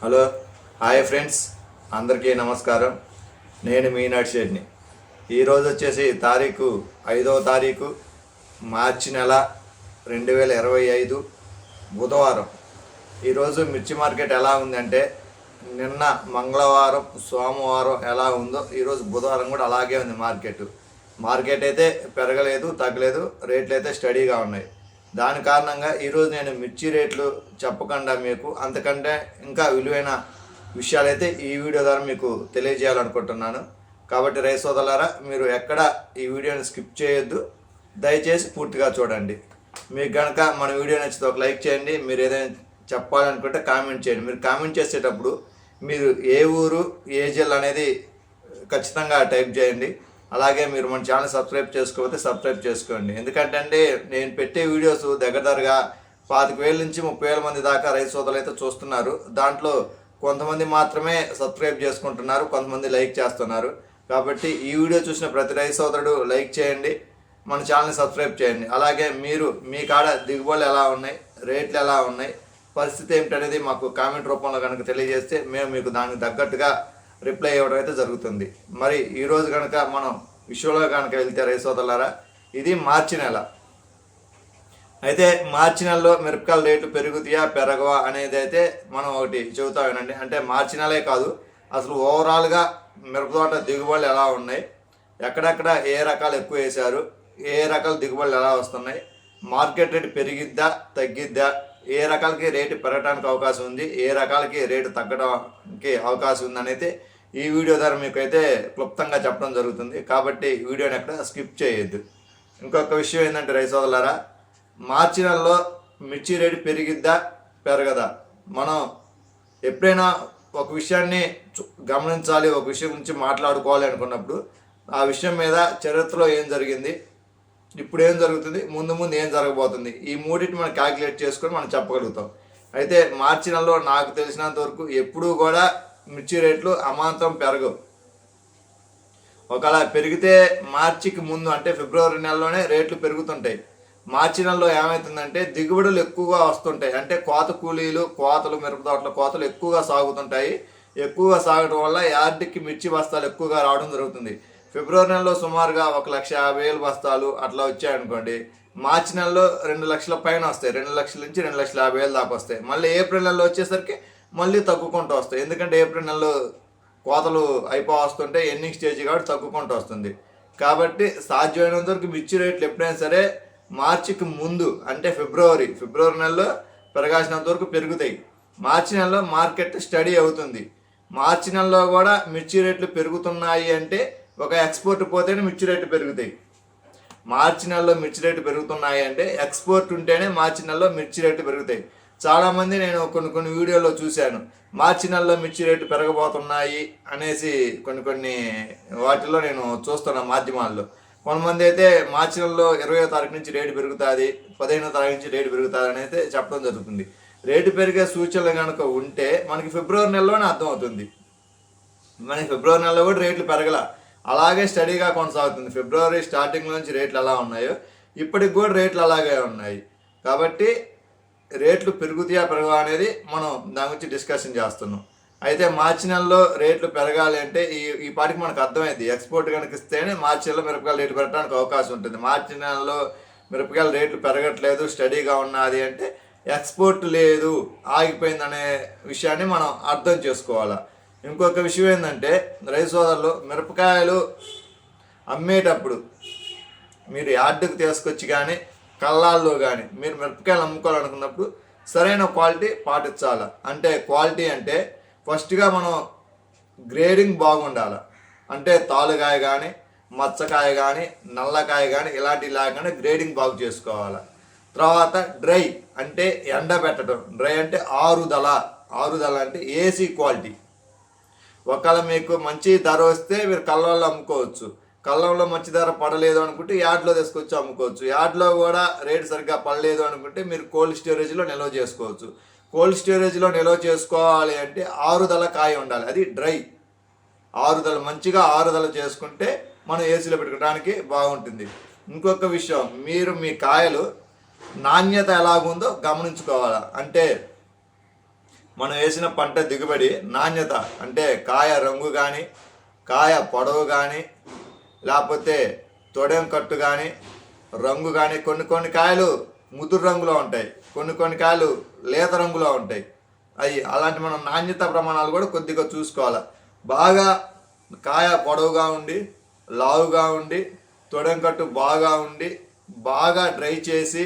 Hello hi friends. అందరికీ నమస్కారం. నేను మీ షెడ్ని ఈరోజు వచ్చేసి తారీఖు ఐదవ తారీఖు మార్చి నెల రెండు వేల ఇరవై ఐదు బుధవారం. ఈరోజు మిర్చి మార్కెట్ ఎలా ఉందంటే నిన్న మంగళవారం సోమవారం ఎలా ఉందో ఈరోజు బుధవారం కూడా అలాగే ఉంది మార్కెట్. మార్కెట్ అయితే పెరగలేదు తగ్గలేదు రేట్లు అయితే స్టడీగా ఉన్నాయి. దాని కారణంగా ఈరోజు నేను మిర్చి రేట్లు చెప్పకుండా మీకు అంతకంటే ఇంకా విలువైన విషయాలైతే ఈ వీడియో ద్వారా మీకు తెలియజేయాలనుకుంటున్నాను. కాబట్టి రైస్ సోదలారా మీరు ఎక్కడ ఈ వీడియోని స్కిప్ చేయొద్దు. దయచేసి పూర్తిగా చూడండి. మీకు కనుక మన వీడియో నచ్చితే ఒక లైక్ చేయండి. మీరు ఏదైనా చెప్పాలనుకుంటే కామెంట్ చేయండి. మీరు కామెంట్ చేసేటప్పుడు మీరు ఏ ఊరు ఏ జిల్లా అనేది ఖచ్చితంగా టైప్ చేయండి. అలాగే మీరు మన ఛానల్ సబ్స్క్రైబ్ చేసుకోకపోతే సబ్స్క్రైబ్ చేసుకోండి. ఎందుకంటే అండి నేను పెట్టే వీడియోస్ దగ్గర దగ్గరగా పాతిక వేల నుంచి ముప్పై వేల మంది దాకా రైతు సోదరులు అయితే చూస్తున్నారు. దాంట్లో కొంతమంది మాత్రమే సబ్స్క్రైబ్ చేసుకుంటున్నారు కొంతమంది లైక్ చేస్తున్నారు. కాబట్టి ఈ వీడియో చూసిన ప్రతి రైతు సోదరుడు లైక్ చేయండి మన ఛానల్ని సబ్స్క్రైబ్ చేయండి. అలాగే మీరు మీ కాడ దిగుబడులు ఎలా ఉన్నాయి రేట్లు ఎలా ఉన్నాయి పరిస్థితి ఏమిటనేది మాకు కామెంట్ రూపంలో కనుక తెలియజేస్తే మేము మీకు దానికి తగ్గట్టుగా రిప్లై ఇవ్వడం అయితే జరుగుతుంది. మరి ఈరోజు కనుక మనం విషయంలో కనుక వెళ్తే రైతు ఇది మార్చి నెల. అయితే మార్చి నెలలో మిరపకాయల రేట్లు పెరుగుతాయా పెరగవా అనేది అయితే మనం ఒకటి చెబుతా వినండి. అంటే మార్చి నెలే కాదు అసలు ఓవరాల్గా మిరప తోట దిగుబడులు ఎలా ఉన్నాయి ఎక్కడెక్కడ ఏ రకాలు ఎక్కువ వేశారు ఏ రకాల దిగుబడులు ఎలా వస్తున్నాయి మార్కెట్ రేట్ పెరిగిద్దా తగ్గిద్దా ఏ రకాలకి రేటు పెరగడానికి అవకాశం ఉంది ఏ రకాలకి రేటు తగ్గడానికి అవకాశం ఉంది అనేది ఈ వీడియో ద్వారా మీకు అయితే క్లుప్తంగా చెప్పడం జరుగుతుంది. కాబట్టి వీడియోని అక్కడ స్కిప్ చేయొద్దు. ఇంకొక విషయం ఏంటంటే రైసోదలారా మార్చి నెలలో మిర్చి రేటు పెరిగిద్దా పెరగదా? మనం ఎప్పుడైనా ఒక విషయాన్ని గమనించాలి ఒక విషయం గురించి మాట్లాడుకోవాలి అనుకున్నప్పుడు ఆ విషయం మీద చరిత్రలో ఏం జరిగింది ఇప్పుడు ఏం జరుగుతుంది? ముందు ముందు ఏం జరగబోతుంది? ఈ మూడింటిని మనం క్యాలిక్యులేట్ చేసుకొని మనం చెప్పగలుగుతాం. అయితే మార్చి నెలలో నాకు తెలిసినంత వరకు ఎప్పుడూ కూడా మిర్చి రేట్లు అమాంతం పెరగవు. ఒకవేళ పెరిగితే మార్చికి ముందు అంటే ఫిబ్రవరి నెలలోనే రేట్లు పెరుగుతుంటాయి. మార్చి నెలలో ఏమవుతుందంటే దిగుబడులు ఎక్కువగా వస్తుంటాయి. అంటే కోత కూలీలు కోతలు మిరపతోటల కోతలు ఎక్కువగా సాగుతుంటాయి. ఎక్కువగా సాగడం వల్ల యార్డ్కి మిర్చి బస్తాలు ఎక్కువగా రావడం జరుగుతుంది. ఫిబ్రవరి నెలలో సుమారుగా ఒక లక్ష యాభై వేలు బస్తాలు అట్లా వచ్చాయనుకోండి మార్చి నెలలో రెండు లక్షల పైన వస్తాయి. రెండు లక్షల నుంచి రెండు లక్షల యాభై వేలు దాకా వస్తాయి. మళ్ళీ ఏప్రిల్ నెలలో వచ్చేసరికి మళ్ళీ తగ్గుకుంటూ వస్తాయి. ఎందుకంటే ఏప్రిల్ నెలలో కోతలు అయిపో వస్తుంటే ఎండింగ్ స్టేజ్ కాబట్టి తగ్గుకుంటూ వస్తుంది. కాబట్టి సాధ్యమైనంత వరకు మిర్చి రేట్లు ఎప్పుడైనా సరే మార్చికి ముందు అంటే ఫిబ్రవరి ఫిబ్రవరి నెలలో పెరగాల్సినంత వరకు పెరుగుతాయి. మార్చి నెలలో మార్కెట్ స్టడీ అవుతుంది. మార్చి నెలలో కూడా మిర్చి రేట్లు పెరుగుతున్నాయి అంటే ఒక ఎక్స్పోర్ట్ పోతేనే మిర్చి రేటు పెరుగుతాయి. మార్చి నెలలో మిర్చి రేటు పెరుగుతున్నాయి అంటే ఎక్స్పోర్ట్ ఉంటేనే మార్చి నెలలో మిర్చి రేటు పెరుగుతాయి. చాలామంది నేను కొన్ని కొన్ని వీడియోలో చూశాను. మార్చి నెలలో మిర్చి రేటు పెరగబోతున్నాయి అనేసి కొన్ని కొన్ని వాటిలో నేను చూస్తున్నాను మాధ్యమాల్లో. కొంతమంది అయితే మార్చి నెలలో ఇరవయో తారీఖు నుంచి రేటు పెరుగుతుంది పదిహేనో తారీఖు నుంచి రేటు పెరుగుతుంది అని అయితే చెప్పడం జరుగుతుంది. రేటు పెరిగే సూచనలు కనుక ఉంటే మనకి ఫిబ్రవరి నెలలోనే అర్థమవుతుంది. మనకి ఫిబ్రవరి నెలలో కూడా రేట్లు పెరగల. అలాగే స్టడీగా కొనసాగుతుంది. ఫిబ్రవరి స్టార్టింగ్ నుంచి రేట్లు ఎలా ఉన్నాయో ఇప్పటికి కూడా రేట్లు అలాగే ఉన్నాయి. కాబట్టి రేట్లు పెరుగుతాయా పెరగా అనేది మనం దాని గురించి డిస్కషన్ చేస్తున్నాం. అయితే మార్చి నెలలో రేట్లు పెరగాలి అంటే ఈ ఈ పాటికి మనకు అర్థమైంది. ఎక్స్పోర్ట్ కనుక ఇస్తేనే మార్చి నెలలో మిరపకాయలు రేటు పెరగడానికి అవకాశం ఉంటుంది. మార్చి నెలలో మిరపకాయల రేట్లు పెరగట్లేదు స్టడీగా ఉన్నది అంటే ఎక్స్పోర్ట్ లేదు ఆగిపోయిందనే విషయాన్ని మనం అర్థం చేసుకోవాలి. ఇంకొక విషయం ఏంటంటే రైతు సోదరులు మిరపకాయలు అమ్మేటప్పుడు మీరు యార్డుకు తీసుకొచ్చి కానీ కళ్ళాల్లో కానీ మీరు మిరపకాయలు అమ్ముకోవాలనుకున్నప్పుడు సరైన క్వాలిటీ పాటించాలి. అంటే క్వాలిటీ అంటే ఫస్ట్గా మనం గ్రేడింగ్ బాగుండాలి. అంటే తాలుగాయ కానీ మచ్చకాయ కానీ నల్లకాయ కానీ ఇలాంటివి లేకుండా గ్రేడింగ్ బాగు చేసుకోవాలి. తర్వాత డ్రై అంటే ఎండ పెట్టడం. డ్రై అంటే ఆరుదల. ఆరుదల అంటే ఏసీ క్వాలిటీ. ఒకవేళ మీకు మంచి ధర వస్తే మీరు కళ్ళల్లో అమ్ముకోవచ్చు. కళ్ళంలో మంచి ధర పడలేదు అనుకుంటే యార్డ్లో తీసుకొచ్చి అమ్ముకోవచ్చు. యార్డ్లో కూడా రేటు సరిగ్గా పడలేదు అనుకుంటే మీరు కోల్డ్ స్టోరేజ్లో నిల్వ చేసుకోవచ్చు. కోల్డ్ స్టోరేజ్లో నిల్వ చేసుకోవాలి అంటే ఆరుదల కాయ ఉండాలి. అది డ్రై. ఆరుదల మంచిగా ఆరుదల చేసుకుంటే మనం ఏసీలో పెట్టుకోవడానికి బాగుంటుంది. ఇంకొక విషయం మీరు మీ కాయలు నాణ్యత ఎలాగుందో గమనించుకోవాలి? అంటే మనం వేసిన పంట దిగుబడి నాణ్యత అంటే కాయ రంగు కానీ కాయ పొడవు కానీ లేకపోతే తొడెం కట్టు కానీ రంగు కానీ కొన్ని కొన్ని కాయలు ముదురు రంగులో ఉంటాయి. కొన్ని కొన్ని కాయలు లేత రంగులో ఉంటాయి. అవి అలాంటి మనం నాణ్యత ప్రమాణాలు కూడా కొద్దిగా చూసుకోవాలి. బాగా కాయ పొడవుగా ఉండి లావుగా ఉండి తొడెం కట్టు బాగా ఉండి బాగా డ్రై చేసి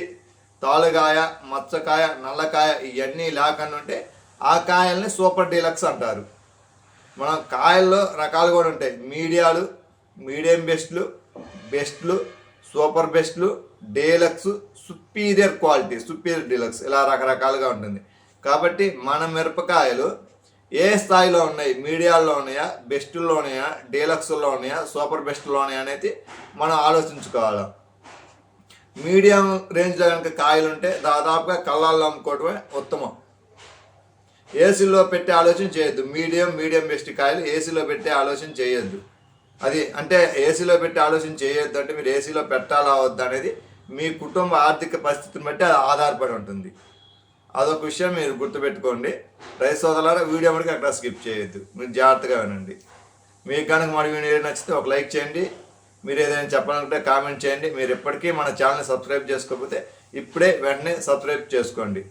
తాలుగాయ మచ్చకాయ నల్లకాయ ఇవన్నీ లేకుండా ఉంటే ఆ కాయల్ని సూపర్ డీలక్స్ అంటారు. మన కాయల్లో రకాలు కూడా ఉంటాయి. మీడియాలు మీడియం బెస్ట్లు బెస్ట్లు సూపర్ బెస్ట్లు deluxe superior quality superior deluxe ఇలా రకరకాలుగా ఉంటుంది. కాబట్టి మన మిరపకాయలు ఏ స్థాయిలో ఉన్నాయి? మీడియాల్లో ఉన్నాయా? బెస్ట్లో ఉన్నాయా? డీలక్స్లో ఉన్నాయా? సూపర్ బెస్ట్లో ఉన్నాయా అనేది మనం ఆలోచించుకోవాలి. మీడియం రేంజ్లో కనుక కాయలు ఉంటే దాదాపుగా కళ్ళాల్లో అమ్ముకోవడమే ఉత్తమం. ఏసీలో పెట్టే ఆలోచన చేయొద్దు. మీడియం మీడియం బెస్ట్ కాయలు ఏసీలో పెట్టే ఆలోచన చేయొద్దు. అది అంటే ఏసీలో పెట్టే ఆలోచన చేయొద్దు అంటే మీరు ఏసీలో పెట్టాలా వద్దు అనేది మీ కుటుంబ ఆర్థిక పరిస్థితిని బట్టి అది ఆధారపడి ఉంటుంది. అదొక విషయం మీరు గుర్తుపెట్టుకోండి. రైతు సోదరులారా వీడియో మనకి అక్కడ స్కిప్ చేయొద్దు. మీరు జాగ్రత్తగా వినండి. మీకు కనుక మన వీడియో నచ్చితే ఒక లైక్ చేయండి. మీరు ఏదైనా చెప్పాలంటే కామెంట్ చేయండి. మీరు ఎప్పటికీ మన ఛానల్ సబ్స్క్రైబ్ చేసుకోకపోతే ఇప్పుడే వెంటనే సబ్స్క్రైబ్ చేసుకోండి.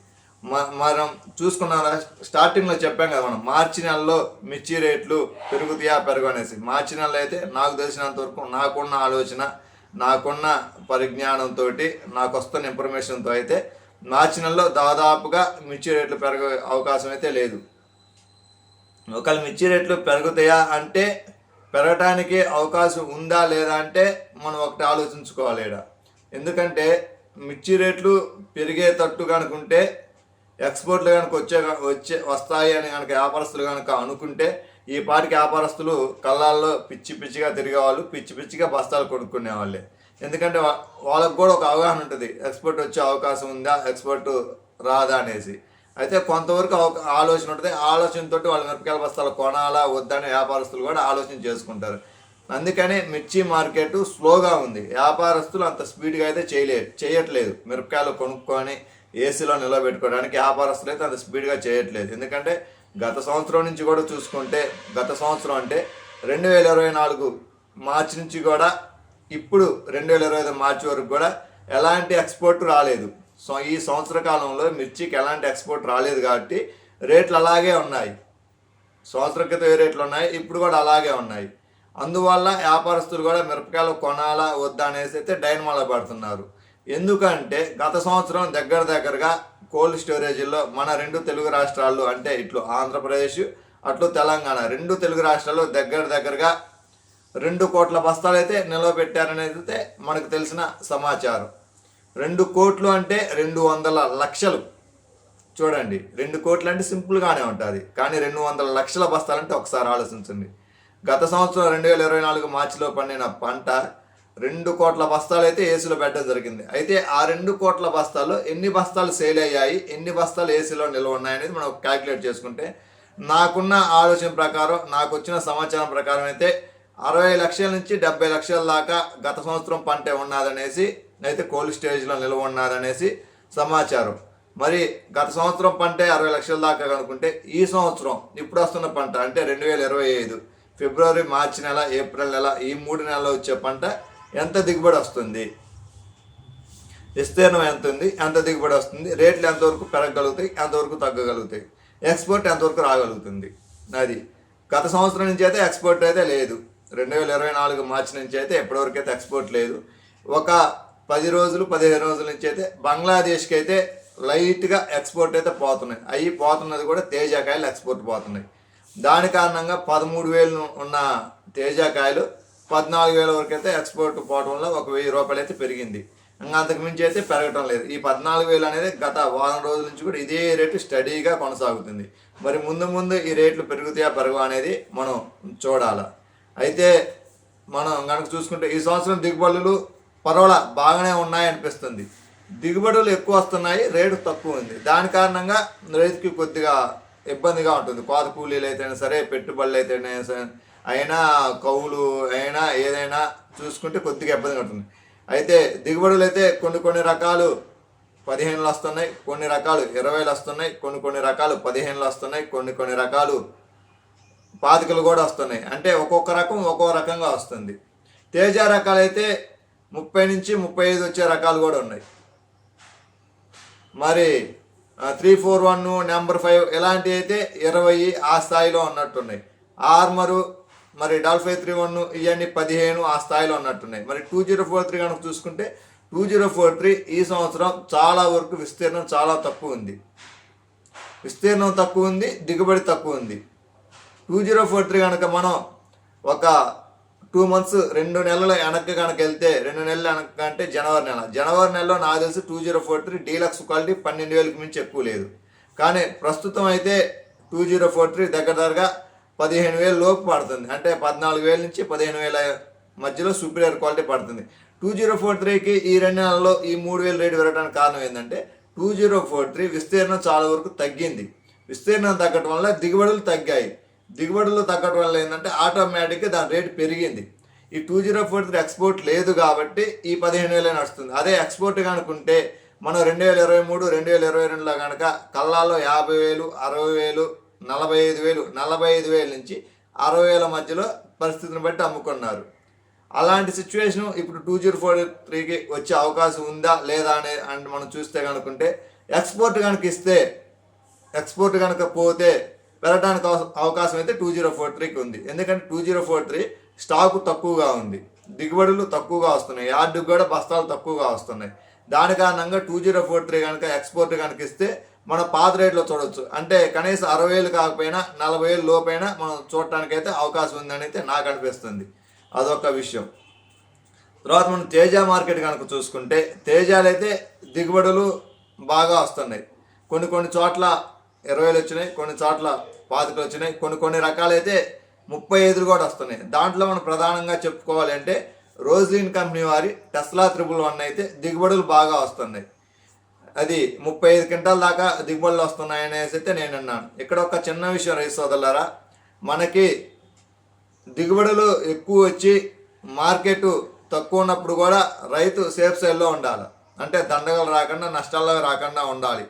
మనం చూసుకున్నారా? స్టార్టింగ్లో చెప్పాం కదా మనం మార్చి నెలలో మిర్చి రేట్లు పెరుగుతాయా పెరగనేసి. మార్చి నెలలో అయితే నాకు తెలిసినంత వరకు నాకున్న ఆలోచన నాకున్న పరిజ్ఞానంతో నాకు వస్తున్న ఇన్ఫర్మేషన్తో అయితే మార్చి నెలలో దాదాపుగా మిర్చి రేట్లు పెరగే అవకాశం అయితే లేదు. ఒకవేళ మిర్చి రేట్లు పెరుగుతాయా అంటే పెరగటానికి అవకాశం ఉందా లేదా అంటే మనం ఒకటి ఆలోచించుకోవాలి ఎందుకంటే మిర్చి రేట్లు పెరిగేటట్టు కనుకుంటే ఎక్స్పోర్ట్లు కనుక వచ్చే వచ్చే వస్తాయి అని కనుక వ్యాపారస్తులు కనుక అనుకుంటే ఈ పాటికి వ్యాపారస్తులు కళ్ళాల్లో పిచ్చి పిచ్చిగా తిరిగేవాళ్ళు పిచ్చి పిచ్చిగా బస్తాలు కొనుక్కునే వాళ్ళే ఎందుకంటే వాళ్ళకు కూడా ఒక అవగాహన ఉంటుంది. ఎక్స్పోర్ట్ వచ్చే అవకాశం ఉందా ఎక్స్పోర్ట్ రాదా అనేసి. అయితే కొంతవరకు ఆలోచన ఉంటుంది. ఆలోచనతో వాళ్ళు మిరపకాయల బస్తాలు కొనాలా వద్దని వ్యాపారస్తులు కూడా ఆలోచన చేసుకుంటారు. అందుకని మిర్చి మార్కెట్ స్లోగా ఉంది. వ్యాపారస్తులు అంత స్పీడ్గా అయితే చేయలేదు చేయట్లేదు. మిరపకాయలు కొనుక్కొని ఏసీలో నిలబెట్టుకోవడానికి వ్యాపారస్తులు అయితే అంత స్పీడ్గా చేయట్లేదు. ఎందుకంటే గత సంవత్సరం నుంచి కూడా చూసుకుంటే గత సంవత్సరం అంటే రెండు వేల ఇరవై నాలుగు మార్చి నుంచి కూడా ఇప్పుడు రెండు వేల ఇరవై ఐదు మార్చి వరకు కూడా ఎలాంటి ఎక్స్పోర్ట్ రాలేదు. సో ఈ సంవత్సర కాలంలో మిర్చికి ఎలాంటి ఎక్స్పోర్ట్ రాలేదు కాబట్టి రేట్లు అలాగే ఉన్నాయి. సంవత్సర క్రితం ఏ రేట్లు ఉన్నాయి? ఇప్పుడు కూడా అలాగే ఉన్నాయి. అందువల్ల వ్యాపారస్తులు కూడా మిరపకాయలు కొనాలా వద్దా అనేసి అయితే డైనమాలో పడుతున్నారు. ఎందుకంటే గత సంవత్సరం దగ్గర దగ్గరగా కోల్డ్ స్టోరేజీల్లో మన రెండు తెలుగు రాష్ట్రాలు అంటే ఇట్లు ఆంధ్రప్రదేశ్ అట్లు తెలంగాణ రెండు తెలుగు రాష్ట్రాల్లో దగ్గర దగ్గరగా రెండు కోట్ల బస్తాలు అయితే నిల్వ పెట్టారనేది మనకు తెలిసిన సమాచారం. రెండు కోట్లు అంటే రెండు వందల లక్షలు. చూడండి రెండు కోట్లు అంటే సింపుల్గానే ఉంటుంది కానీ రెండు వందల లక్షల బస్తాలంటే ఒకసారి ఆలోచించండి. గత సంవత్సరం రెండు వేల ఇరవై నాలుగు మార్చిలో పండిన పంట రెండు కోట్ల బస్తాలు అయితే ఏసీలో పెట్టడం జరిగింది. అయితే ఆ రెండు కోట్ల బస్తాలు ఎన్ని బస్తాలు సేల్ అయ్యాయి ఎన్ని బస్తాలు ఏసీలో నిల్వ ఉన్నాయనేది మనం క్యాలిక్యులేట్ చేసుకుంటే నాకున్న ఆలోచన ప్రకారం నాకు వచ్చిన సమాచారం ప్రకారం అయితే అరవై లక్షల నుంచి డెబ్బై లక్షల దాకా గత సంవత్సరం పంట ఉన్నదనేసి అయితే కోల్డ్ స్టేజ్లో నిల్వ ఉన్నదనేసి సమాచారం. మరి గత సంవత్సరం పంటే అరవై లక్షల దాకా కనుక్కుంటే ఈ సంవత్సరం ఇప్పుడు వస్తున్న పంట అంటే రెండు వేల ఇరవై ఐదు ఫిబ్రవరి మార్చి నెల ఏప్రిల్ నెల ఈ మూడు నెలలు వచ్చే పంట ఎంత దిగుబడి వస్తుంది? విస్తీర్ణం ఎంత ఉంది ఎంత దిగుబడి వస్తుంది? రేట్లు ఎంతవరకు పెరగగలుగుతాయి? ఎంతవరకు తగ్గగలుగుతాయి? ఎక్స్పోర్ట్ ఎంతవరకు రాగలుగుతుంది? అది గత సంవత్సరం నుంచి అయితే ఎక్స్పోర్ట్ అయితే లేదు. రెండు వేల ఇరవై నాలుగు మార్చి నుంచి అయితే ఎప్పటివరకు అయితే ఎక్స్పోర్ట్ లేదు. ఒక పది రోజులు పదిహేను రోజుల నుంచి అయితే బంగ్లాదేశ్కి అయితే లైట్గా ఎక్స్పోర్ట్ అయితే పోతున్నాయి. అవి పోతున్నది కూడా తేజాకాయలు ఎక్స్పోర్ట్ పోతున్నాయి. దాని కారణంగా పదమూడు వేలు ఉన్న తేజాకాయలు పద్నాలుగు వేల వరకు అయితే ఎక్స్పోర్ట్ పోవడం వల్ల ఒక వెయ్యి రూపాయలు అయితే పెరిగింది. ఇంకా అంతకు మించి అయితే పెరగటం లేదు. ఈ పద్నాలుగు వేలు అనేది గత వారం రోజుల నుంచి కూడా ఇదే రేటు స్టడీగా కొనసాగుతుంది. మరి ముందు ముందు ఈ రేట్లు పెరుగుతాయా పెరగవా అనేది మనం చూడాలి. అయితే మనం కనుక చూసుకుంటే ఈ సంవత్సరం దిగుబడులు పర్వాలా బాగానే ఉన్నాయి అనిపిస్తుంది దిగుబడులు ఎక్కువ వస్తున్నాయి రేటు తక్కువ ఉంది. దాని కారణంగా రైతుకి కొద్దిగా ఇబ్బందిగా ఉంటుంది. కోత కూలీలు అయితేనే సరే పెట్టుబడులు అయితేనే సరే అయినా కౌలు అయినా ఏదైనా చూసుకుంటే కొద్దిగా ఇబ్బందిగా ఉంటుంది అయితే దిగుబడులు అయితే కొన్ని కొన్ని రకాలు పదిహేనులు వస్తున్నాయి కొన్ని రకాలు ఇరవైలు వస్తున్నాయి కొన్ని కొన్ని రకాలు పదిహేనులు వస్తున్నాయి కొన్ని కొన్ని రకాలు పాతికలు కూడా వస్తున్నాయి. అంటే ఒక్కొక్క రకం ఒక్కొక్క రకంగా వస్తుంది. తేజ రకాలు అయితే ముప్పై నుంచి ముప్పై ఐదు వచ్చే రకాలు కూడా ఉన్నాయి. మరి three four one number five ఇలాంటివి అయితే ఇరవై ఆ స్థాయిలో ఉన్నట్టున్నాయి. ఆర్మరు మరి డబల్ ఫైవ్ త్రీ వన్ ఇవన్నీ పదిహేను ఆ స్థాయిలో ఉన్నట్టున్నాయి మరి టూ జీరో ఫోర్ త్రీ కనుక చూసుకుంటే టూ జీరో ఫోర్ త్రీ ఈ సంవత్సరం చాలా వరకు విస్తీర్ణం చాలా తక్కువ ఉంది. విస్తీర్ణం తక్కువ ఉంది దిగుబడి తక్కువ ఉంది. టూ జీరో ఫోర్ త్రీ కనుక మనం ఒక టూ మంత్స్ రెండు నెలల వెనక్కి కనుక వెళ్తే రెండు నెలల వెనక అంటే జనవరి నెల. జనవరి నెలలో నాకు తెలిసి two zero four three deluxe quality పన్నెండు వేలకు మించి ఎక్కువ లేదు. కానీ ప్రస్తుతం అయితే టూ జీరో ఫోర్ త్రీ దగ్గర దగ్గరగా పదిహేను వేలు లోపు పడుతుంది. అంటే పద్నాలుగు వేల నుంచి పదిహేను వేల మధ్యలో సూపీరియర్ క్వాలిటీ పడుతుంది. టూ జీరో ఫోర్ త్రీకి ఈ రెండు నెలల్లో ఈ మూడు వేలు రేటు పెరగడానికి కారణం ఏంటంటే టూ జీరో ఫోర్ త్రీ విస్తీర్ణం చాలా వరకు తగ్గింది. విస్తీర్ణం తగ్గటం వల్ల దిగుబడులు తగ్గాయి. దిగుబడులు తగ్గటం వల్ల ఏంటంటే ఆటోమేటిక్గా దాని రేటు పెరిగింది. ఈ two zero four three export లేదు కాబట్టి ఈ పదిహేను వేలే నడుస్తుంది. అదే ఎక్స్పోర్ట్ కనుకుంటే మనం రెండు వేల ఇరవై మూడు రెండు వేల ఇరవై రెండులో కనుక కల్లాలో యాభై వేలు అరవై వేలు నలభై ఐదు వేలు నలభై ఐదు వేల నుంచి అరవై వేల మధ్యలో పరిస్థితిని బట్టి అమ్ముకున్నారు. అలాంటి సిచ్యువేషన్ ఇప్పుడు టూ జీరో ఫోర్ త్రీకి వచ్చే అవకాశం ఉందా లేదా అనే అంటే మనం చూస్తే కనుకుంటే ఎక్స్పోర్ట్ కనుక ఇస్తే ఎక్స్పోర్ట్ కనుక పోతే పెరగడానికి అవకాశం అయితే టూ జీరో ఫోర్ త్రీకి ఉంది. ఎందుకంటే two zero four three stock తక్కువగా ఉంది. దిగుబడులు తక్కువగా వస్తున్నాయి. యార్డుకు కూడా బస్తాలు తక్కువగా వస్తున్నాయి. దాని కారణంగా టూ జీరో ఫోర్ త్రీ కనుక ఎక్స్పోర్ట్ కనుక ఇస్తే మన పాత రేట్లో చూడొచ్చు. అంటే కనీసం అరవై వేలు కాకపోయినా నలభై వేలు లోపైనా మనం చూడటానికి అయితే అవకాశం ఉందని అయితే నాకు అనిపిస్తుంది. అదొక విషయం. తర్వాత మనం తేజ మార్కెట్ కనుక చూసుకుంటే తేజాలు అయితే దిగుబడులు బాగా వస్తున్నాయి. కొన్ని కొన్ని చోట్ల ఇరవైలు వచ్చినాయి కొన్ని చోట్ల పాతికలు వచ్చినాయి కొన్ని కొన్ని రకాలైతే ముప్పై ఐదులు కూడా వస్తున్నాయి. దాంట్లో మనం ప్రధానంగా చెప్పుకోవాలి అంటే రోజ్లిన్ కంపెనీ వారి టెస్లా త్రిబుల్ వన్ అయితే దిగుబడులు బాగా వస్తున్నాయి. అది ముప్పై ఐదు క్వింటాల దాకా దిగుబడులు వస్తున్నాయనేసి అయితే నేను అన్నాను. ఇక్కడ ఒక చిన్న విషయం రైతు సోదరులారా మనకి దిగుబడులు ఎక్కువ వచ్చి మార్కెట్ తక్కువ ఉన్నప్పుడు కూడా రైతు సేఫ్ సైడ్లో ఉండాలి. అంటే దండగలు రాకుండా నష్టాల్లో రాకుండా ఉండాలి.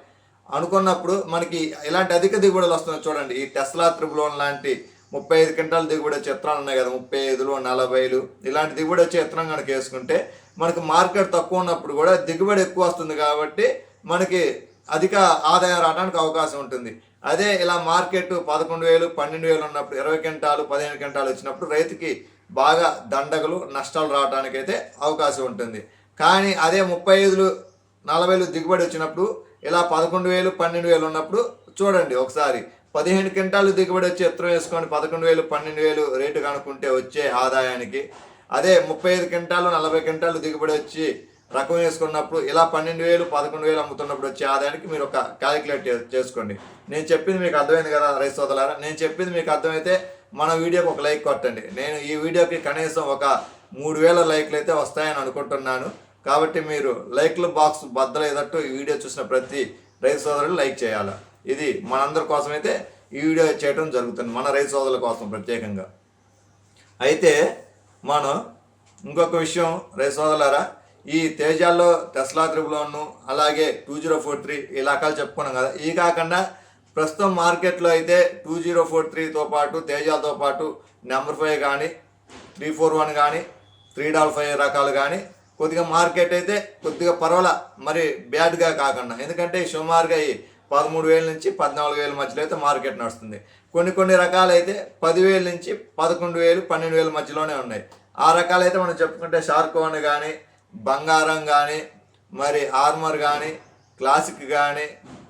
అనుకున్నప్పుడు మనకి ఇలాంటి అధిక దిగుబడులు వస్తున్నాయి చూడండి. ఈ టెస్లా త్రిబులోన్ లాంటి ముప్పై ఐదు క్వింటాల దిగుబడి వచ్చే విత్తనాలు ఉన్నాయి కదా. ముప్పై ఐదులు నలభైలు ఇలాంటి దిగుబడి వచ్చే విత్తనం కనుక వేసుకుంటే మనకు మార్కెట్ తక్కువ ఉన్నప్పుడు కూడా దిగుబడి ఎక్కువ వస్తుంది కాబట్టి మనకి అధిక ఆదాయం రావడానికి అవకాశం ఉంటుంది. అదే ఇలా మార్కెట్ పదకొండు వేలు పన్నెండు వేలు ఉన్నప్పుడు ఇరవై క్వింటాలు పదిహేను క్వింటాలు వచ్చినప్పుడు రైతుకి బాగా దండగలు నష్టాలు రావడానికి అయితే అవకాశం ఉంటుంది. కానీ అదే ముప్పై ఐదులు నలభైలు దిగుబడి వచ్చినప్పుడు ఇలా పదకొండు వేలు పన్నెండు వేలు ఉన్నప్పుడు చూడండి ఒకసారి. పదిహేను క్వింటాలు దిగుబడి వచ్చి ఎత్తున వేసుకొని పదకొండు వేలు పన్నెండు వేలు రేటు కనుక్కుంటే వచ్చే ఆదాయానికి. అదే ముప్పై ఐదు క్వింటాలు నలభై క్వింటాలు దిగుబడి వచ్చి రకం వేసుకున్నప్పుడు ఇలా పన్నెండు వేలు పదకొండు వేలు అమ్ముతున్నప్పుడు వచ్చే ఆదాయానికి మీరు ఒక క్యాలిక్యులేట్ చేసుకోండి. నేను చెప్పింది మీకు అర్థమైంది కదా రైతు సోదలారా నేను చెప్పింది మీకు అర్థమైతే మన వీడియోకి ఒక లైక్ కొట్టండి. నేను ఈ వీడియోకి కనీసం ఒక మూడు వేల లైక్లు అయితే వస్తాయని అనుకుంటున్నాను. కాబట్టి మీరు లైక్ల బాక్స్ బద్దలేదట్టు ఈ వీడియో చూసిన ప్రతి రైతు సోదరులు లైక్ చేయాలి. ఇది మనందరి కోసం అయితే ఈ వీడియో చేయడం జరుగుతుంది. మన రైతు సోదరుల కోసం ప్రత్యేకంగా. అయితే మనం ఇంకొక విషయం రైతు సోదరులారా ఈ తేజాల్లో టెస్లా త్రిబులోను అలాగే టూ జీరో ఫోర్ త్రీ ఈ రకాలు చెప్పుకున్నాం కదా. ఇవి కాకుండా ప్రస్తుతం మార్కెట్లో అయితే టూ జీరో ఫోర్ త్రీతో పాటు తేజాలతో పాటు నెంబర్ ఫైవ్ కానీ త్రీ ఫోర్ వన్ కానీ త్రీ డబల్ ఫైవ్ రకాలు కానీ కొద్దిగా మార్కెట్ అయితే కొద్దిగా పర్వాల మరి బ్యాడ్గా కాకుండా. ఎందుకంటే సుమారుగా ఈ పదమూడు వేల నుంచి పద్నాలుగు వేల మధ్యలో అయితే మార్కెట్ నడుస్తుంది. కొన్ని కొన్ని రకాలు అయితే పదివేల నుంచి పదకొండు వేలు పన్నెండు వేల మధ్యలోనే ఉన్నాయి. ఆ రకాలైతే మనం చెప్పుకుంటే షార్క్ వన్ కానీ బంగారం కానీ మరి ఆర్మర్ కానీ క్లాసిక్ కానీ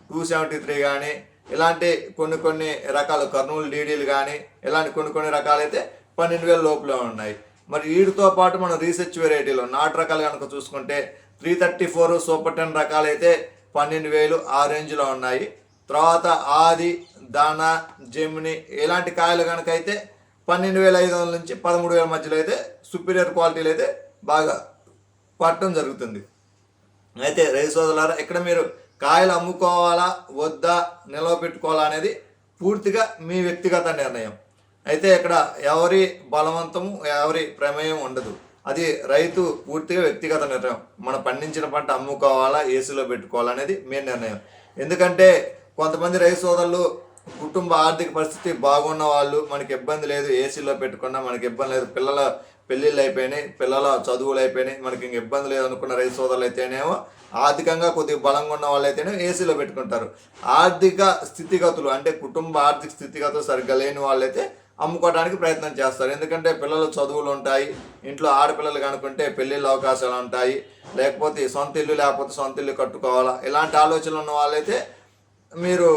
టూ సెవెంటీ త్రీ కానీ ఇలాంటి కొన్ని కొన్ని రకాల కర్నూలు డీడీలు కానీ ఇలాంటి కొన్ని కొన్ని రకాలైతే పన్నెండు వేల లోపలే ఉన్నాయి. మరి వీటితో పాటు మనం రీసెర్చ్ వెరైటీలో నాటు రకాలు కనుక చూసుకుంటే three thirty four super ten రకాలైతే పన్నెండు వేలు ఆ రేంజ్లో ఉన్నాయి. తర్వాత ఆది దాన జెమిని ఇలాంటి కాయలు కనుక అయితే పన్నెండు వేల ఐదు వందల నుంచి పదమూడు వేల మధ్యలో అయితే సుపీరియర్ క్వాలిటీలు అయితే బాగా పట్టడం జరుగుతుంది. అయితే రైతు సోదరులారా ఇక్కడ మీరు కాయలు అమ్ముకోవాలా వద్దా నిల్వ పెట్టుకోవాలా అనేది పూర్తిగా మీ వ్యక్తిగత నిర్ణయం. అయితే ఇక్కడ ఎవరి బలవంతము ఎవరి ప్రమేయం ఉండదు. అది రైతు పూర్తిగా వ్యక్తిగత నిర్ణయం. మనం పండించిన పంట అమ్ముకోవాలా ఏసీలో పెట్టుకోవాలా అనేది మీ నిర్ణయం. ఎందుకంటే కొంతమంది రైతు సోదరులు కుటుంబ ఆర్థిక పరిస్థితి బాగున్న వాళ్ళు మనకి ఇబ్బంది లేదు ఏసీలో పెట్టుకున్నా మనకి ఇబ్బంది లేదు పిల్లల పెళ్ళిళ్ళు అయిపోయినాయి పిల్లల చదువులు అయిపోయినాయి మనకి ఇంక ఇబ్బంది లేదనుకున్న రైతు సోదరులు అయితేనేమో ఆర్థికంగా కొద్దిగా బలంగా ఉన్న వాళ్ళు అయితేనే ఏసీలో పెట్టుకుంటారు. ఆర్థిక స్థితిగతులు అంటే కుటుంబ ఆర్థిక స్థితిగతులు సరిగ్గా లేని వాళ్ళైతే అమ్ముకోవడానికి ప్రయత్నం చేస్తారు. ఎందుకంటే పిల్లల చదువులు ఉంటాయి ఇంట్లో ఆడపిల్లలు కనుకుంటే పెళ్ళిళ్ళ అవకాశాలు ఉంటాయి లేకపోతే సొంత ఇల్లు లేకపోతే సొంత ఇల్లు కట్టుకోవాలా ఇలాంటి ఆలోచనలు ఉన్న వాళ్ళైతే మీరు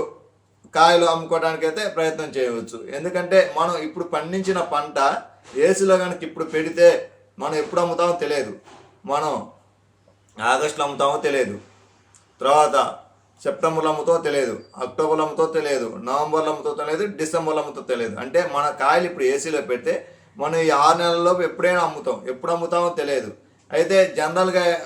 కాయలు అమ్ముకోవడానికి అయితే ప్రయత్నం చేయవచ్చు. ఎందుకంటే మనం ఇప్పుడు పండించిన పంట ఏసీలో కనుక ఇప్పుడు పెడితే మనం ఎప్పుడు అమ్ముతామో తెలియదు. మనం ఆగస్టులో అమ్ముతామో తెలియదు. తర్వాత సెప్టెంబర్లో అమ్ముతో తెలియదు. అక్టోబర్లో అమ్ముతో తెలియదు. నవంబర్లో అమ్ముతో తెలియదు. డిసెంబర్లో అమ్ముతో తెలియదు. అంటే మన కాయలు ఇప్పుడు ఏసీలో పెడితే మనం ఈ ఆరు నెలల్లో ఎప్పుడైనా అమ్ముతాం. ఎప్పుడు అమ్ముతామో తెలియదు. అయితే జనరల్గా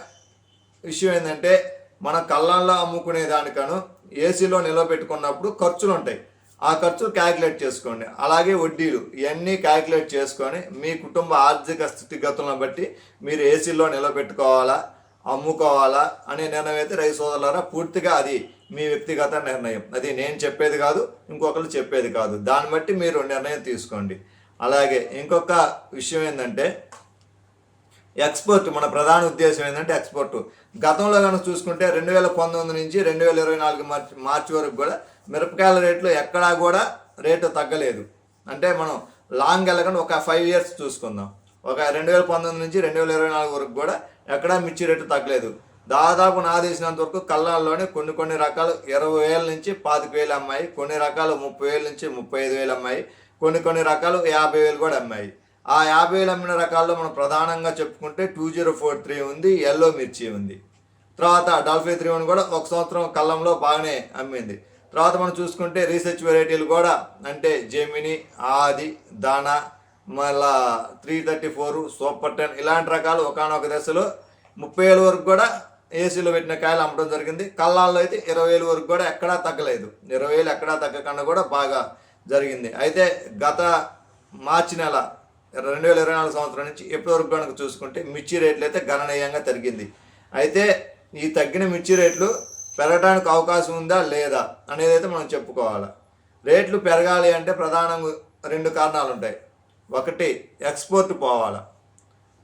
విషయం ఏంటంటే మన కళ్ళల్లో అమ్ముకునే దానికను ఏసీలో నిలబెట్టుకున్నప్పుడు ఖర్చులు ఉంటాయి. ఆ ఖర్చులు క్యాలిక్యులేట్ చేసుకోండి. అలాగే వడ్డీలు ఇవన్నీ క్యాలిక్యులేట్ చేసుకొని మీ కుటుంబ ఆర్థిక స్థితిగతులను బట్టి మీరు ఏసీలో నిలబెట్టుకోవాలా అమ్ముకోవాలా అనే నిర్ణయం అయితే రైతు సోదరులారా పూర్తిగా అది మీ వ్యక్తిగత నిర్ణయం. అది నేను చెప్పేది కాదు ఇంకొకరు చెప్పేది కాదు. దాన్ని బట్టి మీరు నిర్ణయం తీసుకోండి. అలాగే ఇంకొక విషయం ఏంటంటే ఎక్స్పోర్ట్ మన ప్రధాన ఉద్దేశం ఏంటంటే ఎక్స్పోర్ట్. గతంలో కనుక చూసుకుంటే రెండు వేల పంతొమ్మిది నుంచి రెండు వేల ఇరవై నాలుగు మార్చి మార్చి వరకు కూడా మిరపకాయల రేట్లు ఎక్కడా కూడా రేటు తగ్గలేదు. అంటే మనం లాంగ్ వెళ్ళకుండా ఒక ఫైవ్ ఇయర్స్ చూసుకుందాం. ఒక రెండు వేల పంతొమ్మిది నుంచి రెండు వేల ఇరవై నాలుగు వరకు కూడా ఎక్కడా మిర్చి రేటు తగ్గలేదు. దాదాపు నా తెలిసినంత వరకు కళ్ళాల్లోనే కొన్ని కొన్ని రకాలు ఇరవై వేల నుంచి పాతిక వేలు అమ్మాయి కొన్ని రకాలు ముప్పై వేల నుంచి ముప్పై ఐదు వేలు అమ్మాయి కొన్ని కొన్ని రకాలు యాభై వేలు కూడా అమ్మాయి. ఆ యాభై వేలు అమ్మిన రకాల్లో మనం ప్రధానంగా చెప్పుకుంటే టూ జీరో ఫోర్ త్రీ ఉంది ఎల్లో మిర్చి ఉంది. తర్వాత డాల్ఫీ త్రీ వన్ కూడా ఒక సంవత్సరం కళ్ళంలో బాగానే అమ్మింది. తర్వాత మనం చూసుకుంటే రీసెర్చ్ వెరైటీలు కూడా అంటే జెమిని ఆది దానా మళ్ళా three thirty four super ten ఇలాంటి రకాలు ఒకనొక దశలో ముప్పై వేల వరకు కూడా ఏసీలో పెట్టిన కాయలు అమ్మడం జరిగింది. కళ్ళాల్లో అయితే ఇరవై వేలు వరకు కూడా ఎక్కడా తగ్గలేదు. ఇరవై వేలు ఎక్కడా తగ్గకుండా కూడా బాగా జరిగింది. అయితే గత మార్చి నెల రెండు వేల ఇరవై నాలుగు సంవత్సరం నుంచి ఎప్పటి వరకు కనుక చూసుకుంటే మిర్చి రేట్లు అయితే గణనీయంగా తగ్గింది. అయితే ఈ తగ్గిన మిర్చి రేట్లు పెరగడానికి అవకాశం ఉందా? లేదా? అనేది అయితే మనం చెప్పుకోవాలి. రేట్లు పెరగాలి అంటే ప్రధానంగా రెండు కారణాలు ఉంటాయి ఒకటి ఎక్స్పోర్ట్ పోవాలి.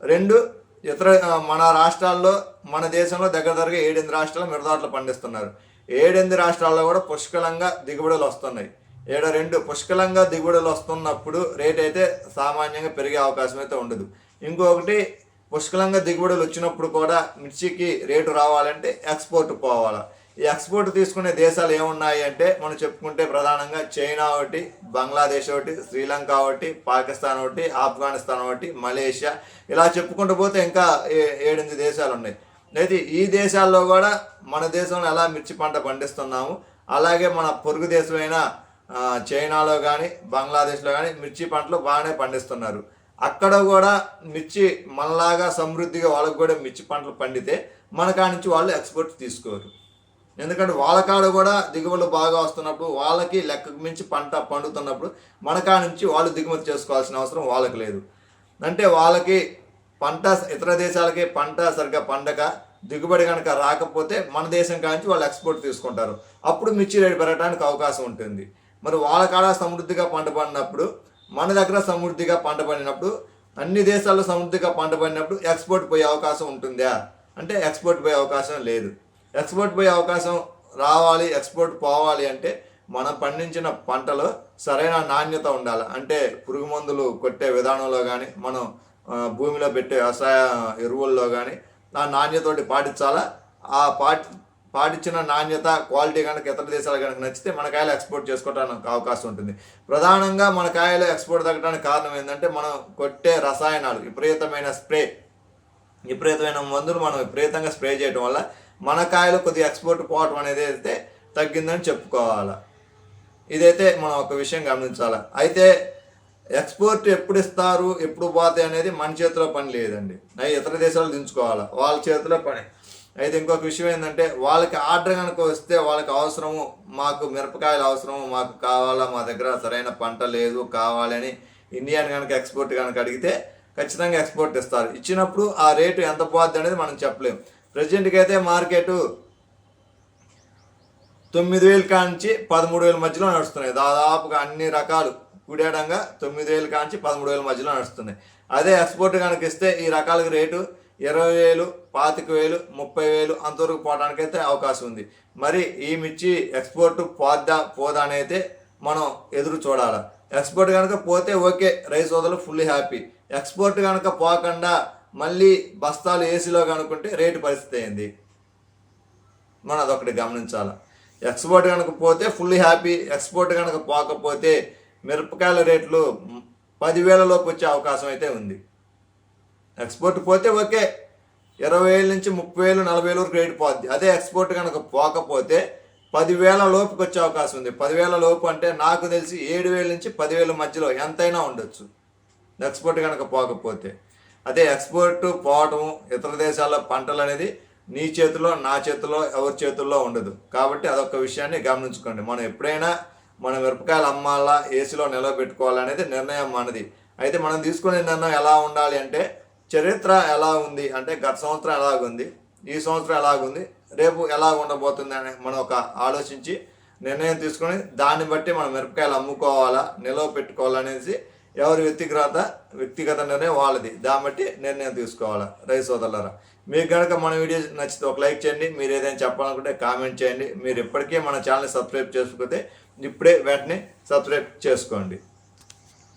రెండు ఇతర మన రాష్ట్రాల్లో మన దేశంలో దగ్గర దగ్గర ఏడెనిమిది రాష్ట్రాలు మిరదాట్లు పండిస్తున్నారు. ఏడెనిమిది రాష్ట్రాల్లో కూడా పుష్కలంగా దిగుబడులు వస్తున్నాయి. ఏడ రెండు పుష్కలంగా దిగుబడులు వస్తున్నప్పుడు రేట్ అయితే సామాన్యంగా పెరిగే అవకాశం అయితే ఉండదు. ఇంకొకటి పుష్కలంగా దిగుబడులు వచ్చినప్పుడు కూడా మిర్చికి రేటు రావాలంటే ఎక్స్పోర్ట్ పోవాలి. ఎక్స్పోర్ట్ తీసుకునే దేశాలు ఏమున్నాయి అంటే మనం చెప్పుకుంటే ప్రధానంగా చైనా ఒకటి బంగ్లాదేశ్ ఒకటి శ్రీలంక ఒకటి పాకిస్తాన్ ఒకటి ఆఫ్ఘనిస్తాన్ ఒకటి మలేషియా. ఇలా చెప్పుకుంటూ పోతే ఇంకా ఏ- ఏడెనిమిది దేశాలు ఉన్నాయి. అయితే ఈ దేశాల్లో కూడా మన దేశంలో ఎలా మిర్చి పంట పండిస్తున్నాము అలాగే మన పొరుగు దేశమైన చైనాలో కానీ బంగ్లాదేశ్లో కానీ మిర్చి పంటలు బాగానే పండిస్తున్నారు. అక్కడ కూడా మిర్చి మనలాగా సమృద్ధిగా వాళ్ళకు కూడా మిర్చి పంటలు పండితే మన కానించి నుంచి వాళ్ళు ఎక్స్పోర్ట్ తీసుకోరు. ఎందుకంటే వాళ్ళ కాడ కూడా దిగుబడులు బాగా వస్తున్నప్పుడు వాళ్ళకి లెక్కకు మించి పంట పండుతున్నప్పుడు మన కాడ నుంచి వాళ్ళు దిగుమతి చేసుకోవాల్సిన అవసరం వాళ్ళకి లేదు. అంటే వాళ్ళకి పంట ఇతర దేశాలకి పంట సరిగ్గా పండగ దిగుబడి కనుక రాకపోతే మన దేశం కానించి వాళ్ళు ఎక్స్పోర్ట్ తీసుకుంటారు. అప్పుడు మిర్చి రేటు పెరగడానికి అవకాశం ఉంటుంది. మరి వాళ్ళ కాడ సమృద్ధిగా పంట పండినప్పుడు మన దగ్గర సమృద్ధిగా పంట పండినప్పుడు అన్ని దేశాల్లో సమృద్ధిగా పంట పండినప్పుడు ఎక్స్పోర్ట్ పోయే అవకాశం ఉంటుందా? అంటే ఎక్స్పోర్ట్ పోయే అవకాశం లేదు. ఎక్స్పోర్ట్ పోయే అవకాశం రావాలి ఎక్స్పోర్ట్ పోవాలి అంటే మనం పండించిన పంటలో సరైన నాణ్యత ఉండాలి. అంటే పురుగు మందులు కొట్టే విధానంలో కానీ మనం భూమిలో పెట్టే వ్యవసాయ ఎరువుల్లో కానీ ఆ నాణ్యతోటి పాటించాలా? ఆ పాటి పాటించిన నాణ్యత క్వాలిటీ కనుక ఇతర దేశాలు కనుక నచ్చితే మన కాయలు ఎక్స్పోర్ట్ చేసుకోవడానికి అవకాశం ఉంటుంది. ప్రధానంగా మన కాయలు ఎక్స్పోర్ట్ తగ్గడానికి కారణం ఏంటంటే మనం కొట్టే రసాయనాలు విపరీతమైన స్ప్రే. విపరీతమైన మందులు మనం విపరీతంగా స్ప్రే చేయడం వల్ల మన కాయలు కొద్దిగా ఎక్స్పోర్ట్ పోవటం అనేది అయితే తగ్గిందని చెప్పుకోవాలి. ఇదైతే మనం ఒక విషయం గమనించాలి. అయితే ఎక్స్పోర్ట్ ఎప్పుడు ఇస్తారు ఎప్పుడు పోతాయి అనేది మన చేతిలో పని లేదండి. అవి ఇతర దేశాలు దించుకోవాలి. వాళ్ళ చేతిలో పని. అయితే ఇంకొక విషయం ఏంటంటే వాళ్ళకి ఆర్డర్ కనుక వస్తే వాళ్ళకి అవసరము మాకు మిరపకాయలు అవసరము మాకు కావాలా మా దగ్గర సరైన పంట లేదు కావాలని ఇండియాని కనుక ఎక్స్పోర్ట్ కనుక అడిగితే ఖచ్చితంగా ఎక్స్పోర్ట్ ఇస్తారు. ఇచ్చినప్పుడు ఆ రేటు ఎంత పోద్ది అనేది మనం చెప్పలేం. ప్రెసిడెంట్కి అయితే మార్కెట్ తొమ్మిది వేలు కాంచి పదమూడు వేల మధ్యలో నడుస్తున్నాయి. దాదాపుగా అన్ని రకాలు కుడేడంగా తొమ్మిది వేలు కాంచి పదమూడు వేల మధ్యలో నడుస్తున్నాయి. అదే ఎక్స్పోర్ట్ కనుక ఇస్తే ఈ రకాలకు రేటు ఇరవై వేలు పాతిక వేలు ముప్పై వేలు అంతవరకు పోవడానికైతే అవకాశం ఉంది. మరి ఈ మిర్చి ఎక్స్పోర్ట్ పోద్దా పోదా అని అయితే మనం ఎదురు చూడాలి. ఎక్స్పోర్ట్ కనుక పోతే ఓకే రైస్ వదలు ఫుల్లీ హ్యాపీ. ఎక్స్పోర్ట్ కనుక పోకుండా మళ్ళీ బస్తాలు ఏసీలో కనుక్కుంటే రేటు పరిస్థితి అయింది మనం అదొకటి గమనించాల. ఎక్స్పోర్ట్ కనుక పోతే ఫుల్ హ్యాపీ ఎక్స్పోర్ట్ కనుక పోకపోతే మిరపకాయల రేట్లు పదివేలలోపు వచ్చే అవకాశం అయితే ఉంది. ఎక్స్పోర్ట్ పోతే ఓకే ఇరవై వేల నుంచి ముప్పై వేలు నలభై వేల వరకు రేటు పోద్ది. అదే ఎక్స్పోర్ట్ కనుక పోకపోతే పదివేల లోపుకి వచ్చే అవకాశం ఉంది. పదివేల లోపు అంటే నాకు తెలిసి ఏడు వేల నుంచి పదివేల మధ్యలో ఎంతైనా ఉండొచ్చు. ఎక్స్పోర్ట్ కనుక పోకపోతే. అదే ఎక్స్పోర్ట్ పోవటం ఇతర దేశాల పంటలు అనేది నీ చేతిలో నా చేతిలో ఎవరి చేతుల్లో ఉండదు. కాబట్టి అదొక విషయాన్ని గమనించుకోండి. మనం ఎప్పుడైనా మన మిరపకాయలు అమ్మాలా ఏసీలో నిలబెట్టుకోవాలనేది నిర్ణయం మనది. అయితే మనం తీసుకునే నిర్ణయం ఎలా ఉండాలి అంటే చరిత్ర ఎలా ఉంది అంటే గత సంవత్సరం ఎలాగుంది ఈ సంవత్సరం ఎలాగుంది రేపు ఎలా ఉండబోతుంది అని మనం ఒక ఆలోచించి నిర్ణయం తీసుకొని దాన్ని బట్టి మనం మిరపకాయలు అమ్ముకోవాలా నిలవ పెట్టుకోవాలనేసి ఎవరి వ్యక్తిగత వ్యక్తిగత నిర్ణయం వాళ్ళది. దాన్ని బట్టి నిర్ణయం తీసుకోవాలా రైతు సోదరులరా? మీకు కనుక మన వీడియో నచ్చితే ఒక లైక్ చేయండి. మీరు ఏదైనా చెప్పాలనుకుంటే కామెంట్ చేయండి. మీరు ఇప్పటికే మన ఛానల్ సబ్స్క్రైబ్ చేసుకుంటే ఇప్పుడే వెంటనే సబ్స్క్రైబ్ చేసుకోండి.